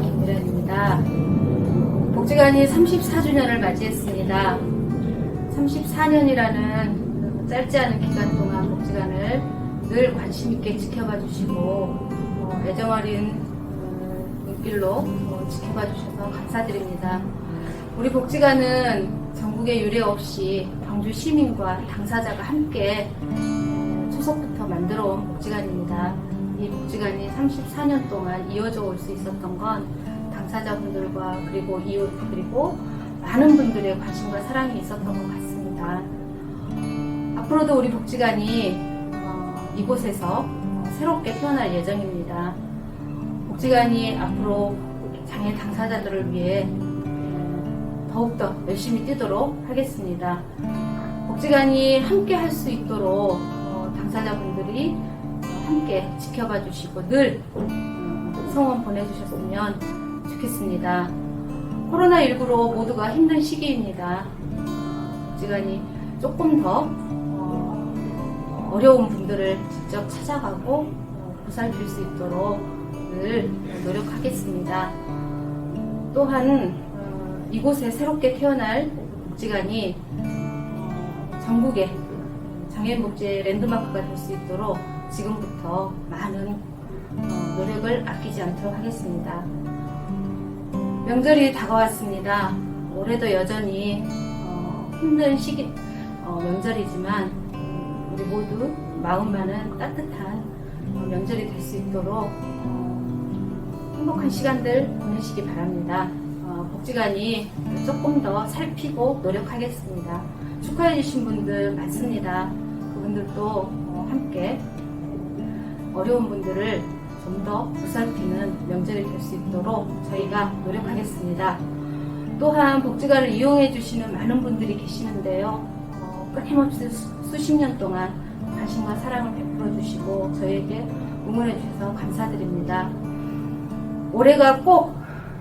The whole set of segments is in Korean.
김미란입니다. 복지관이 34주년을 맞이했습니다. 34년이라는 짧지 않은 기간 동안 복지관을 늘 관심 있게 지켜봐 주시고 어, 애정 어린 어, 눈길로 어, 지켜봐 주셔서 감사드립니다. 우리 복지관은 전국에 유례 없이 광주 시민과 당사자가 함께 어, 초석부터 만들어 온 복지관입니다. 이 복지관이 34년 동안 이어져 올 수 있었던 건 당사자분들과 그리고 이웃 그리고 많은 분들의 관심과 사랑이 있었던 것 같습니다. 앞으로도 우리 복지관이 어, 이곳에서 새롭게 태어날 예정입니다. 복지관이 앞으로 장애 당사자들을 위해 어, 더욱더 열심히 뛰도록 하겠습니다. 복지관이 함께 할 수 있도록 어, 당사자분들이 함께 지켜봐 주시고 늘 어, 성원 보내주셨으면 좋겠습니다. 코로나19로 모두가 힘든 시기입니다. 복지관이 조금 더 어, 어려운 분들을 직접 찾아가고 어, 보살필 수 있도록 늘 노력하겠습니다. 또한 어, 이곳에 새롭게 태어날 복지관이 어, 전국에 장애인 복지의 랜드마크가 될 수 있도록 지금부터 많은 어, 노력을 아끼지 않도록 하겠습니다. 명절이 다가왔습니다. 올해도 여전히 어, 힘든 시기 어, 명절이지만 음, 우리 모두 마음만은 따뜻한 어, 명절이 될 수 있도록 어, 행복한 시간들 보내시기 바랍니다. 어, 복지관이 조금 더 살피고 노력하겠습니다. 축하해주신 분들 많습니다. 그분들도 어, 함께 어려운 분들을 좀 더 보살피는 명절이 될 수 있도록 저희가 노력하겠습니다. 또한 복지관을 이용해 주시는 많은 분들이 계시는데요. 어, 끊임없이 수, 수십 년 동안 관심과 사랑을 베풀어 주시고 저에게 응원해 주셔서 감사드립니다. 올해가 꼭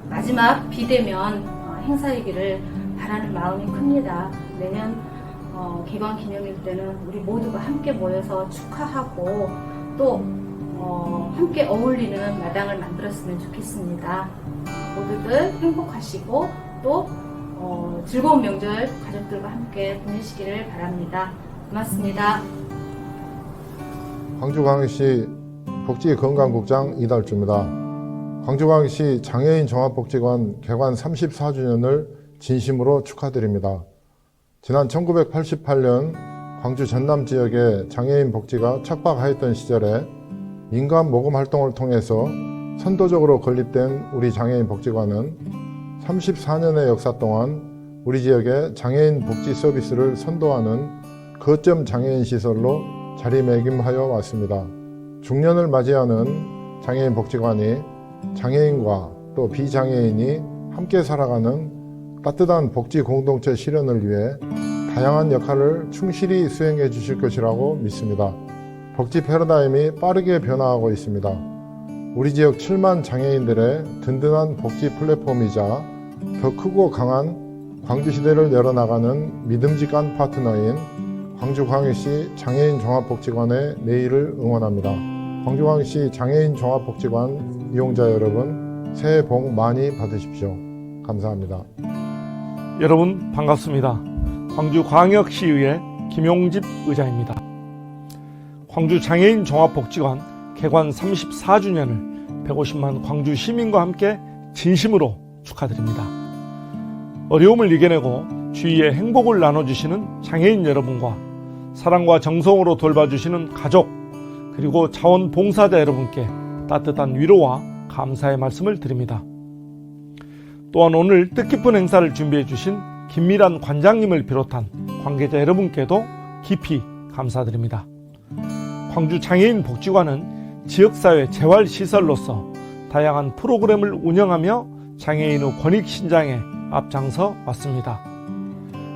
마지막 비대면 어, 행사이기를 바라는 마음이 큽니다. 내년 어, 개관 기념일 때는 우리 모두가 함께 모여서 축하하고 또 어, 함께 어울리는 마당을 만들었으면 좋겠습니다. 모두들 행복하시고 또 어, 즐거운 명절 가족들과 함께 보내시기를 바랍니다. 고맙습니다. 광주광역시 복지건강국장 이달주입니다. 광주광역시 장애인 종합복지관 개관 34주년을 진심으로 축하드립니다. 지난 1988년 광주 전남 지역에 장애인 복지가 척박하였던 시절에 민간 모금 활동을 통해서 선도적으로 건립된 우리 장애인 복지관은 34년의 역사 동안 우리 지역에 장애인 복지 서비스를 선도하는 거점 장애인 시설로 자리매김하여 왔습니다. 중년을 맞이하는 장애인 복지관이 장애인과 또 비장애인이 함께 살아가는 따뜻한 복지 공동체 실현을 위해 다양한 역할을 충실히 수행해 주실 것이라고 믿습니다. 복지 패러다임이 빠르게 변화하고 있습니다. 우리 지역 7만 장애인들의 든든한 복지 플랫폼이자 더 크고 강한 광주시대를 열어나가는 믿음직한 파트너인 광주광역시 장애인 종합복지관의 내일을 응원합니다. 광주광역시 장애인 종합복지관 이용자 여러분, 새해 복 많이 받으십시오. 감사합니다. 여러분 반갑습니다. 광주광역시의회 김용집 의장입니다. 광주 장애인 종합복지관 개관 34주년을 150만 광주 시민과 함께 진심으로 축하드립니다. 어려움을 이겨내고 주위에 행복을 나눠주시는 장애인 여러분과 사랑과 정성으로 돌봐주시는 가족 그리고 자원봉사자 여러분께 따뜻한 위로와 감사의 말씀을 드립니다. 또한 오늘 뜻깊은 행사를 준비해 주신 김미란 관장님을 비롯한 관계자 여러분께도 깊이 감사드립니다. 광주 장애인 복지관은 지역사회 재활시설로서 다양한 프로그램을 운영하며 장애인의 권익 신장에 앞장서 왔습니다.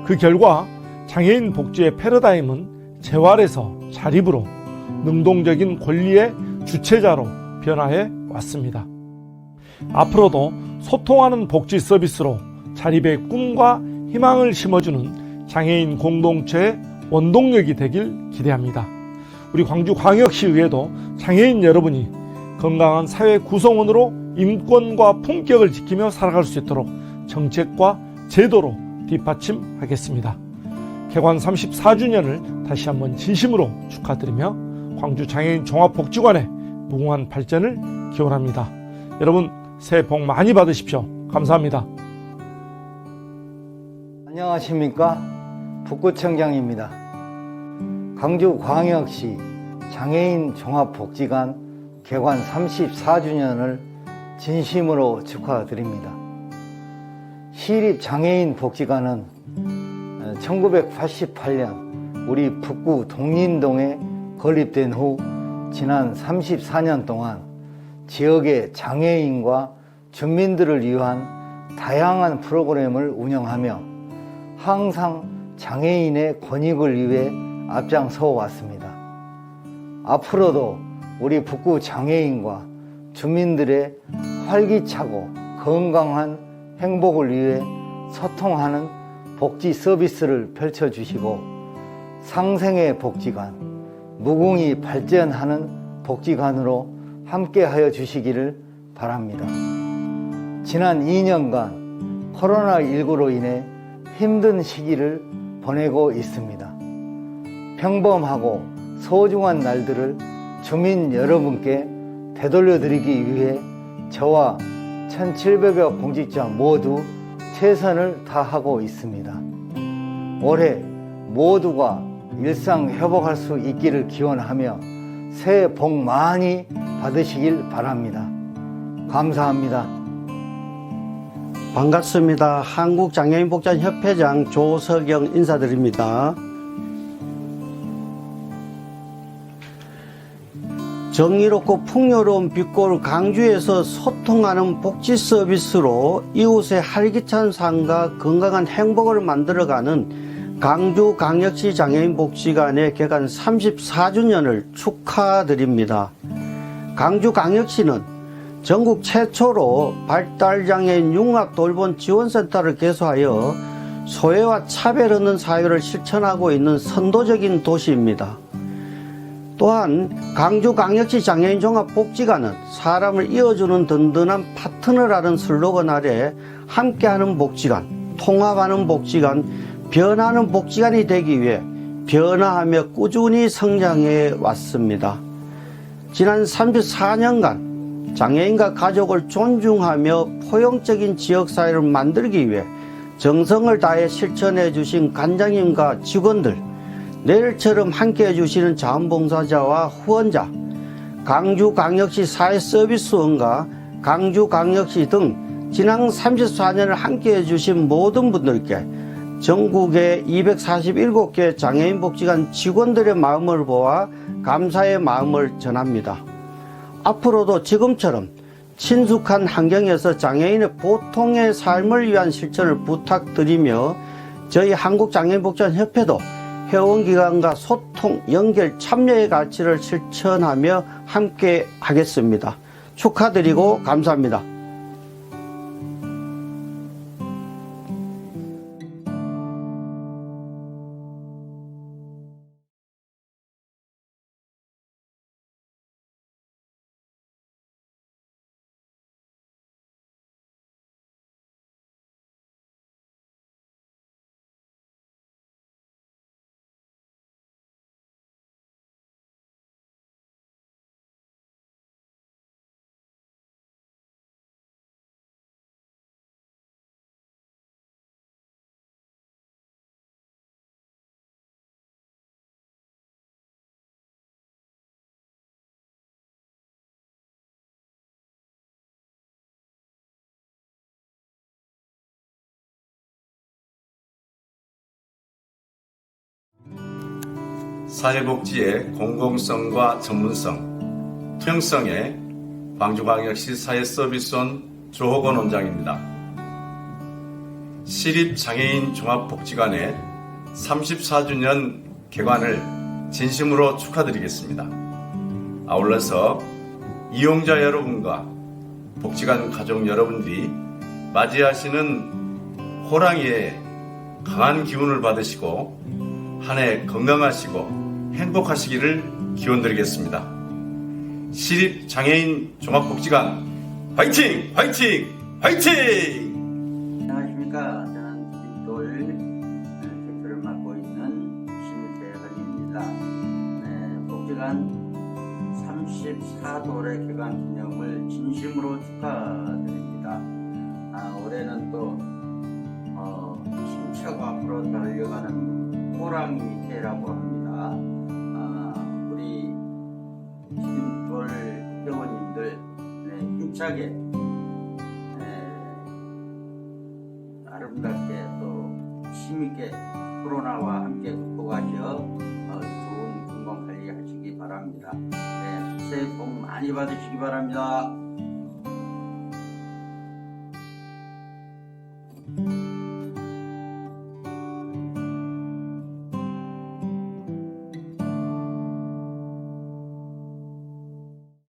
그 결과 장애인 복지의 패러다임은 재활에서 자립으로 능동적인 권리의 주체자로 변화해 왔습니다. 앞으로도 소통하는 복지 서비스로 자립의 꿈과 희망을 심어주는 장애인 공동체의 원동력이 되길 기대합니다. 우리 광주광역시의회도 장애인 여러분이 건강한 사회 구성원으로 인권과 품격을 지키며 살아갈 수 있도록 정책과 제도로 뒷받침하겠습니다. 개관 34주년을 다시 한번 진심으로 축하드리며 광주 장애인 종합복지관의 무궁한 발전을 기원합니다. 여러분 새해 복 많이 받으십시오. 감사합니다. 안녕하십니까 북구청장입니다. 광주 광역시 장애인 종합복지관 개관 34주년을 진심으로 축하드립니다. 시립 장애인 복지관은 1988년 우리 북구 동린동에 건립된 후 지난 34년 동안 지역의 장애인과 주민들을 위한 다양한 프로그램을 운영하며 항상 장애인의 권익을 위해 앞장서 왔습니다. 앞으로도 우리 북구 장애인과 주민들의 활기차고 건강한 행복을 위해 소통하는 복지 서비스를 펼쳐주시고 상생의 복지관, 무궁히 발전하는 복지관으로 함께하여 주시기를 바랍니다. 지난 2년간 코로나19로 인해 힘든 시기를 보내고 있습니다. 평범하고 소중한 날들을 주민 여러분께 되돌려 드리기 위해 저와 1700여 공직자 모두 최선을 다하고 있습니다. 올해 모두가 일상 회복할 수 있기를 기원하며 새해 복 많이 받으시길 바랍니다. 감사합니다. 반갑습니다. 한국장애인복지협회장 조석영 인사드립니다. 정의롭고 풍요로운 빛골 강주에서 소통하는 복지 서비스로 이웃의 활기찬 삶과 건강한 행복을 만들어가는 강주광역시 장애인복지관의 개관 34주년을 축하드립니다. 강주광역시는 전국 최초로 발달장애인 융합돌봄 지원센터를 개소하여 소외와 차별 없는 사회를 실천하고 있는 선도적인 도시입니다. 또한 강주광역시 장애인 종합복지관은 사람을 이어주는 든든한 파트너라는 슬로건 아래 함께하는 복지관, 통합하는 복지관, 변하는 복지관이 되기 위해 변화하며 꾸준히 성장해 왔습니다. 지난 34년간 장애인과 가족을 존중하며 포용적인 지역사회를 만들기 위해 정성을 다해 실천해 주신 관장님과 직원들, 내일처럼 함께 해 주시는 자원봉사자와 후원자, 강주광역시 사회서비스원과 강주광역시 등 지난 34년을 함께 해 주신 모든 분들께 전국의 247개 장애인 복지관 직원들의 마음을 보아 감사의 마음을 전합니다. 앞으로도 지금처럼 친숙한 환경에서 장애인의 보통의 삶을 위한 실천을 부탁드리며 저희 한국장애인복지관협회도 회원기관과 소통, 연결, 참여의 가치를 실천하며 함께 하겠습니다. 축하드리고 감사합니다. 사회복지의 공공성과 전문성, 투명성에 광주광역시 사회서비스원 조호건 원장입니다. 시립장애인 종합복지관의 34주년 개관을 진심으로 축하드리겠습니다. 아울러서 이용자 여러분과 복지관 가족 여러분들이 맞이하시는 호랑이의 강한 기운을 받으시고 한 해 건강하시고 행복하시기를 기원드리겠습니다. 시립장애인 종합복지관 화이팅! 화이팅! 화이팅! 안녕하십니까. 저는 뒷돌 대표를 맡고 있는 심대현입니다. 네, 복지관 34돌의 개관 기념을 진심으로 축하드립니다. 아, 올해는 또 어, 힘차고 앞으로 달려가는 호랑이 해라고 합니다. 힘차게 네, 아름답게 또 힘있게 코로나와 함께 극복하셔 어, 좋은 건강 관리하시기 바랍니다. 네, 새해 복 많이 받으시기 바랍니다.